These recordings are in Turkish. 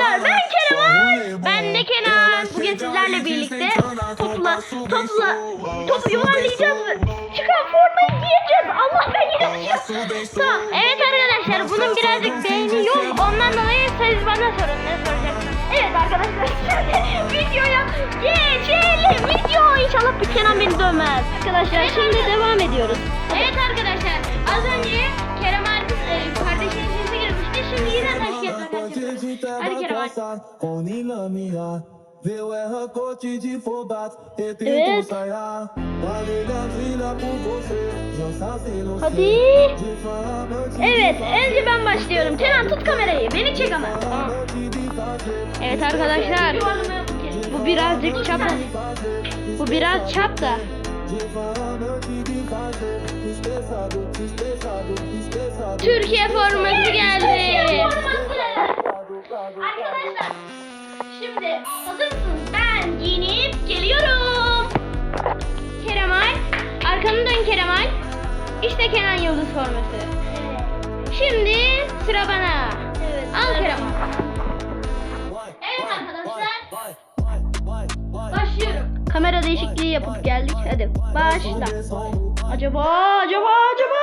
arkadaşlar ben Kenan. Ben de Kenan. Bugün sizlerle birlikte topla topla topu yuvarlayacağız. Çıkan formayı giyeceğiz. Allah ben. Tamam. Evet arkadaşlar bunun birazcık beyni yok. Ondan dolayı siz bana sorun ne soracaksınız? Evet arkadaşlar şimdi videoya geçelim. Video inşallah bir Kenan beni dövmez. Arkadaşlar şimdi devam ediyoruz. Evet arkadaşlar az önce Kerem Arif e, kardeşinin sesi girmişti. Şimdi yine taş makas yapıyoruz. Hadi Kerem Arif. Viu é racote de fobat, e tento sair. Valeu trilha por você, Hadi. Evet önce ben başlıyorum. Kenan tut kamerayı. Beni çek ama. Tamam. Evet arkadaşlar. Bu birazcık çap. Bu biraz çap da. Türkiye forması geldi. Arkadaşlar şimdi hazır mısınız? Ben giyinip geliyorum. Keremal. Arkanı dön Keremal. İşte Kenan Yıldız forması. Şimdi sıra bana. Al Keremal. Evet arkadaşlar. Başlıyorum. Kamera değişikliği yapıp geldik. Hadi başla. Acaba acaba acaba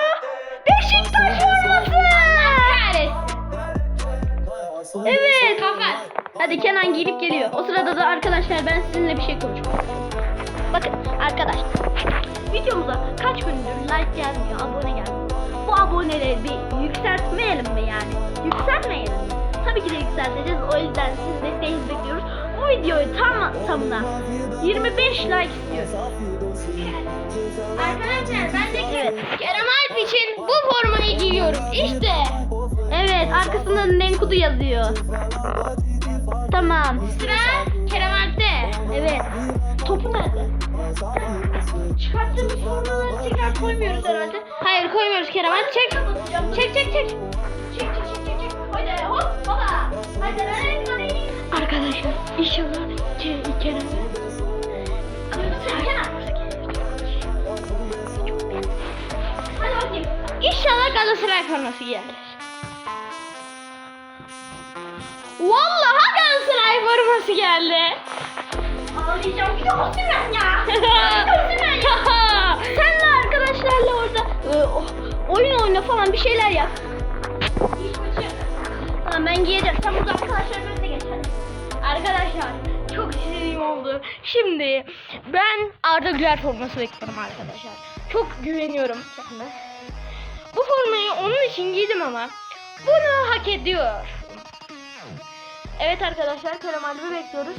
Beşiktaş forması. Evet. Hadi Kenan giyinip geliyor. O sırada da arkadaşlar ben sizinle bir şey konuşmak istiyorum. Bakın arkadaşlar videomuza kaç gündür like gelmiyor, abone gelmiyor. Bu aboneleri bir yükseltmeyelim mi yani? Yükseltmeyelim mi? Tabii ki de yükselteceğiz. O yüzden sizin desteğinizi bekliyoruz. Bu videoyu tam tamına 25 like istiyoruz. Arkadaşlar ben de evet. Kerem Alp için bu formayı giyiyorum. İşte. Evet arkasında Nenkudu yazıyor. Tamam. Sıra Kerem Alp'te. Evet. Topu nerede? Çıkarttığımız formaları tekrar koymuyoruz herhalde. Hayır koymuyoruz Kerem Alp. Çek. Çek çek çek. Çek çek çek çek. Haydi hop baba. Haydi hadi hadi. Arkadaşlar inşallah Ke- Kerem. Hadi bakayım. İnşallah Galatasaray forması giyer. Vallahi Galatasaray forması geldi. Ağlayacağım. Bir de Osimhen ya. Osimhen ya. Senle arkadaşlarla orada e, oyun oyna falan bir şeyler yap. Tamam ben giyeceğim. Sen burada arkadaşların önüne geç hadi. Arkadaşlar çok sinirliyim oldu. Şimdi ben Arda Güler forması bekliyorum arkadaşlar. Çok güveniyorum kendime. Bu formayı onun için giydim ama bunu hak ediyor. Evet arkadaşlar Keremal'i bekliyoruz.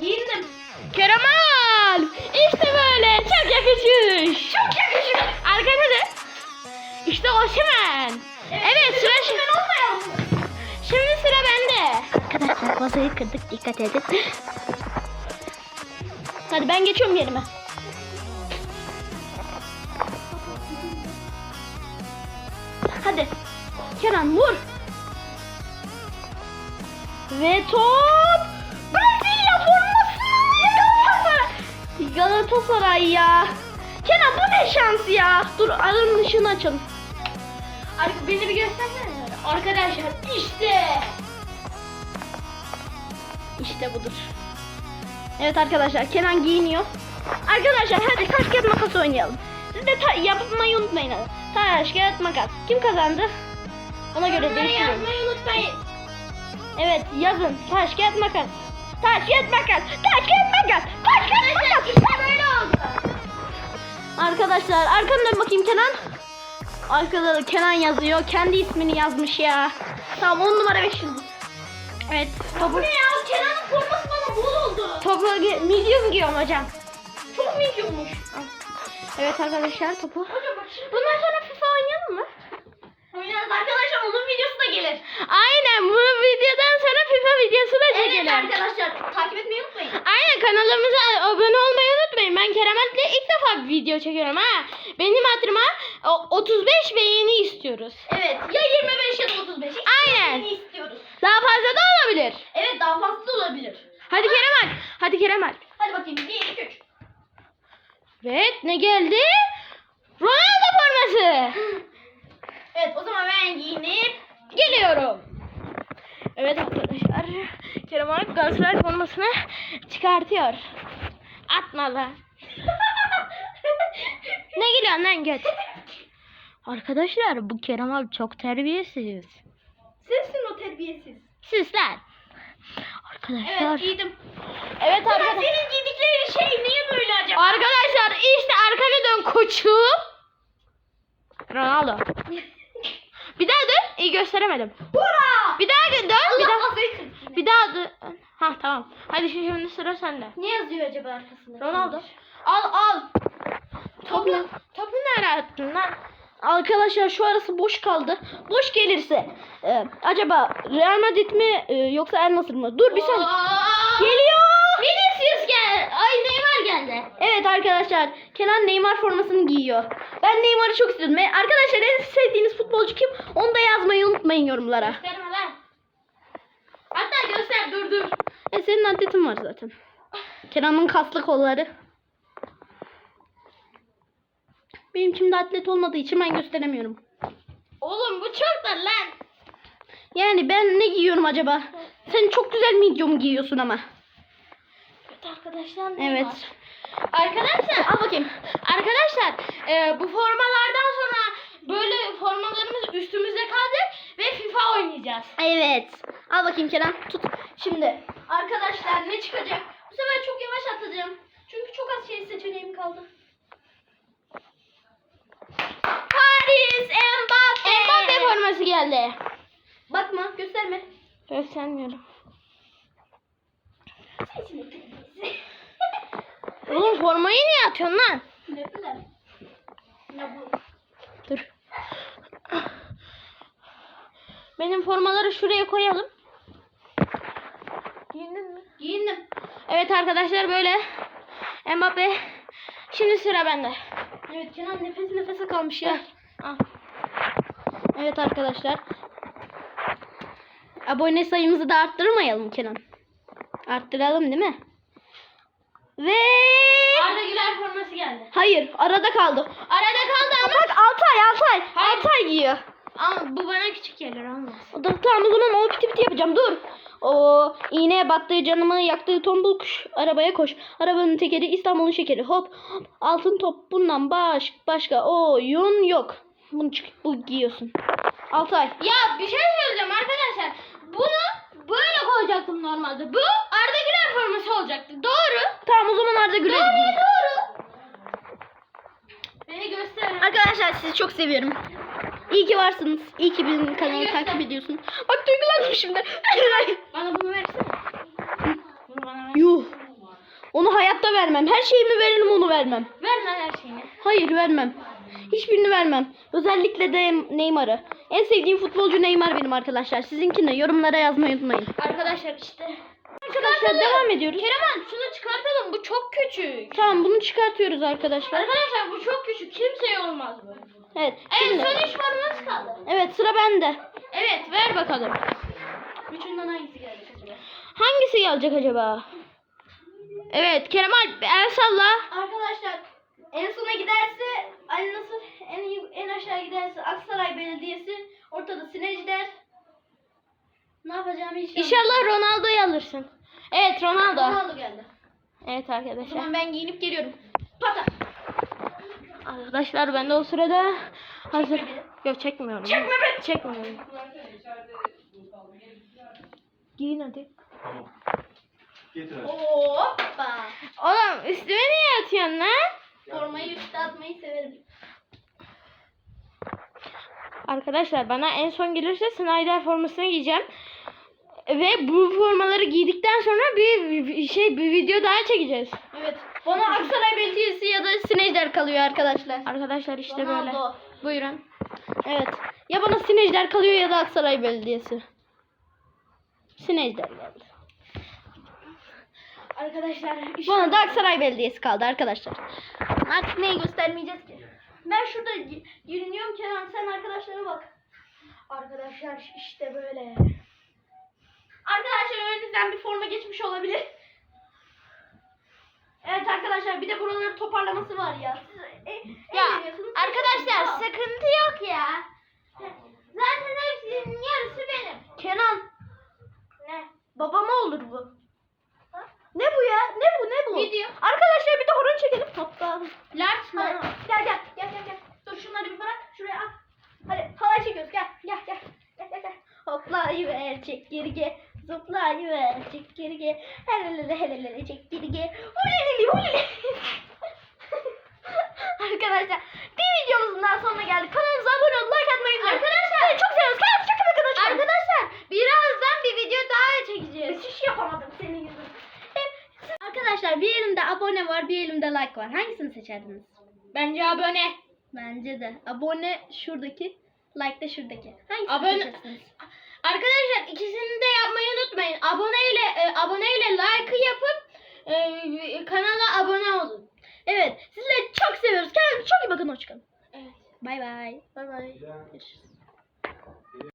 Giyindim. Keremal! İşte böyle çok yakışır. Çok yakışır. Arkada da işte Osimhen. Evet, sıra şimdi. Şimdi sıra bende. Arkadaşlar masayı kırdık dikkat edin. Hadi ben geçiyorum yerime. Hadi. Kenan vur. Ve top. Brezilya forması. Galatasaray. Galatasaray ya. Kenan bu ne şans ya. Dur aranın ışığını açalım. Beni bir göstersene. Arkadaşlar işte. İşte budur. Evet arkadaşlar Kenan giyiniyor. Arkadaşlar hadi taş kağıt makas oynayalım. Siz de yapmayı unutmayın. Taş kağıt makas. Kim kazandı? Ona göre değiştiriyorum. Yazmayı unutmayın. Evet yazın. Taş kağıt makas. Taş kağıt makas. Taş kağıt makas. Taş kağıt makas. İşte böyle oldu. Arkadaşlar arkamdan bakayım Kenan. Arkada da Kenan yazıyor. Kendi ismini yazmış ya. Tamam 10 numara 5 yıldız. Evet. Topu... ne ya? Kenan'ın forması bana bol oldu. Topu medium giyiyorum hocam. Çok mediummuş. Evet arkadaşlar topu. Hocam bak şimdi. Bundan sonra FIFA oynayalım mı? Oynarız arkadaşlar onun videosu da gelir. Aynen bu videodan sonra FIFA videosu da çekelim. Evet arkadaşlar takip etmeyi unutmayın. Aynen kanalımıza abone olmayı unutmayın. Ben Kerem Alp'le ilk defa video çekiyorum ha. Benim hatırıma o- 35 beğeni istiyoruz. Evet ya 25 ya da 35. İkisinden Aynen. istiyoruz. Daha fazla da olabilir. Evet daha fazla da olabilir. Hadi Kerem Alp. Hadi Kerem Alp. Hadi bakayım 1 2 3. Evet ne geldi? Ronaldo forması. Evet o zaman ben giyinip Geliyorum. Evet arkadaşlar. Kerem abi Galatasaray formasını çıkartıyor. Atma lan. ne gülüyorsun lan göt? Arkadaşlar bu Kerem abi çok terbiyesiz. Sensin o terbiyesiz. Siz lan. Arkadaşlar. Evet giydim. Evet arkadaşlar. senin giydikleri şey niye böyle acaba? Arkadaşlar işte arkana dön koçum. Ronaldo. Bir daha dön. İyi gösteremedim. Bura! Bir daha dön. Bir Allah daha. affetsin. Bir daha dön. Ha tamam. Hadi şimdi sıra sende. Ne yazıyor acaba arkasında? Ronaldo. Al al. Topu, topu nereye attın lan? Arkadaşlar şu arası boş kaldı. Boş gelirse e, acaba Real Madrid mi e, yoksa El Nasır mı? Dur bir saniye. Geliyor. Vinicius gel. Ay Neymar geldi. Evet arkadaşlar Kenan Neymar formasını giyiyor. Ben Neymar'ı çok istiyordum. E, Arkadaşlar en sevdiğiniz futbolcu kim? Onu da yazmayı unutmayın yorumlara. Gösterme lan. Hatta göster dur dur. E, senin atletin var zaten. Kenan'ın kaslı kolları. Benim şimdi atlet olmadığı için ben gösteremiyorum. Oğlum bu çok da lan. Yani ben ne giyiyorum acaba? Sen çok güzel medium giyiyorsun ama. Evet arkadaşlar. Evet. Arkadaşlar Al bakayım. Arkadaşlar e, bu formalardan sonra böyle formalarımız üstümüzde kalacak ve FIFA oynayacağız. Evet. Al bakayım Kenan. Tut. Şimdi. Arkadaşlar ne çıkacak? Bu sefer çok yavaş atacağım. Çünkü çok az şey seçeneğim kaldı. Paris Mbappe. Mbappe forması geldi. Bakma gösterme. Göstermiyorum. Oğlum formayı niye atıyorsun lan? ne bileyim. Ne bu? Dur. Benim formaları şuraya koyalım. Giyindin mi? Giyindim. Evet arkadaşlar böyle. Mbappe. Şimdi sıra bende. Evet Kenan nefes nefese kalmış ya. Al. Evet arkadaşlar. Abone sayımızı da arttırmayalım Kenan. Arttıralım değil mi? Ve Arda Güler forması geldi. hayır arada kaldı. Arada kaldı ama. Bak Altay Altay. Hayır. Altay giyiyor. Ama bu bana küçük gelir olmaz. O da, tamam o zaman o piti piti yapacağım. Dur. O iğneye battığı canımı yaktığı tombul kuş arabaya koş. Arabanın tekeri İstanbul'un şekeri. Hop hop. Altın top bundan baş, başka oyun yok. Bunu çık bu giyiyorsun. Altay. Ya bir şey söyleyeceğim arkadaşlar. Bunu böyle koyacaktım normalde. Bu Arda Güler forması olacaktı. Doğru. Tamam o zaman Arda Güler Doğru doğru. Beni gösterin. Arkadaşlar sizi çok seviyorum. İyi ki varsınız. İyi ki bizim kanalı göster. takip ediyorsun. Bak duygulandım şimdi. Bana bunu versene. Bunu bana ver. Yuh. Onu hayatta vermem. Her şeyimi veririm onu vermem. Ver lan her şeyini. Hayır vermem. Hiçbirini vermem. Özellikle de Neymar'ı. En sevdiğim futbolcu Neymar benim arkadaşlar. Sizinki ne? Yorumlara yazmayı unutmayın. Arkadaşlar işte. Arkadaşlar devam ediyoruz. Kereman şunu çıkartalım. Bu çok küçük. Tamam bunu çıkartıyoruz arkadaşlar. Arkadaşlar bu çok küçük. Kimseye olmaz bu. Evet. Şimdi. son üç forması kaldı. Evet sıra bende. Evet ver bakalım. Üçünden hangisi gelecek acaba? Hangisi gelecek acaba? Evet Kerem Alp el salla. Arkadaşlar en sona giderse Ali Nasır, en, en aşağı giderse Aksaray Belediyesi, ortada Sineciler. Ne yapacağımı hiç İnşallah Ronaldo'yu alırsın. Evet Ronaldo. Ronaldo geldi. Evet O arkadaşlar. zaman ben giyinip geliyorum. Pata. Arkadaşlar ben de o sırada hazır. Yok çekmiyorum. Çekme be. Çekmiyorum. Giyin hadi. Tamam. Getir hadi. Hoppa. Oğlum üstüme niye atıyorsun lan? Formayı üstte atmayı severim. Arkadaşlar bana en son gelirse Snyder formasını giyeceğim. Ve bu formaları giydikten sonra bir şey bir video daha çekeceğiz. Evet. Bana Aksaray Belediyesi ya da Sineciler kalıyor arkadaşlar. Arkadaşlar işte böyle. Ronaldo. Buyurun. Evet. Ya bana Sinejder kalıyor ya da Aksaray Belediyesi. Sinejder geldi. Arkadaşlar işte Bana da Aksaray Belediyesi kaldı arkadaşlar. artık neyi göstermeyeceğiz ki. Ben şurada yürünüyorum Kenan sen arkadaşlara bak. Arkadaşlar işte böyle. Arkadaşlar önünüzden bir forma geçmiş olabilir. Evet arkadaşlar bir de buraları toparlaması var ya. Siz e, Ya eğleniyorsunuz, arkadaşlar sıkıntı yok ya. Zaten hepsinin yarısı benim. Kenan olur bu? Ne bu ya? Ne bu? Ne bu? Video. Arkadaşlar bir de horon çekelim. Hoppa. Large Ha, mı? Gel gel gel gel gel. Dur şunları bir bırak. Şuraya at. Hadi halay çekiyoruz. Gel gel gel. Gel gel gel. Hoplayıver çek geri gel. Zıplayıver gel. Helelele helelele çek geri gel. Huleleli huleleli. Arkadaşlar bir videomuzun daha sonuna geldik. Kanalımıza abone olun, like atmayı unutmayın. Arkadaşlar. Çok seviyoruz. Kendinize çok iyi bakın. Arkadaşlar birazdan bir video daha çekeceğiz. Hiç yapamadım senin yüzünden. Arkadaşlar bir elimde abone var, bir elimde like var. Hangisini seçerdiniz? Bence abone. Bence de. Abone şuradaki, like de şuradaki. Hangisini Abone- seçersiniz? Arkadaşlar ikisini de yapmayı unutmayın. Abone ile e, abone ile like yapıp e, kanala abone olun. Evet, sizleri çok seviyoruz. Kendinize çok iyi bakın. Hoşçakalın. Evet. Bay bay. Bay bay. Görüşürüz.